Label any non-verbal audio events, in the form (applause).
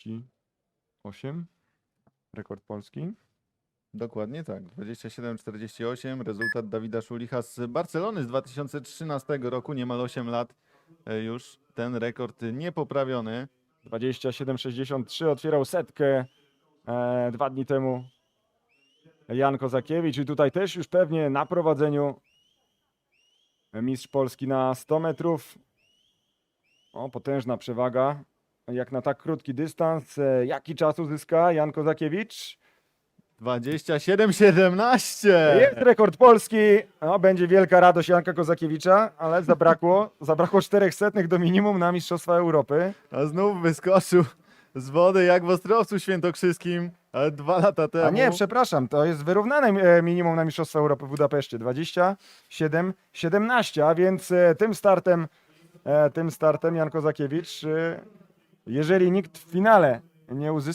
28. Rekord polski. Dokładnie tak. 27-48. Rezultat Dawida Szulicha z Barcelony z 2013 roku. Niemal 8 lat e, już. Ten rekord niepoprawiony. 27-63 otwierał setkę e, dwa dni temu Jan Kozakiewicz i tutaj też już pewnie na prowadzeniu mistrz Polski na 100 metrów. O, potężna przewaga. Jak na tak krótki dystans. E, jaki czas uzyska Jan Kozakiewicz? 27-17. Jest rekord Polski. No, będzie wielka radość Janka Kozakiewicza, ale zabrakło, (laughs) zabrakło czterech setnych do minimum na Mistrzostwa Europy. A znów wyskoczył z wody jak w Ostrowcu Świętokrzyskim, dwa lata temu. A nie, przepraszam, to jest wyrównane e, minimum na Mistrzostwa Europy w Budapeszcie. 27, 17, a więc e, tym startem, e, tym startem Jan Kozakiewicz, e, jeżeli nikt w finale nie uzyska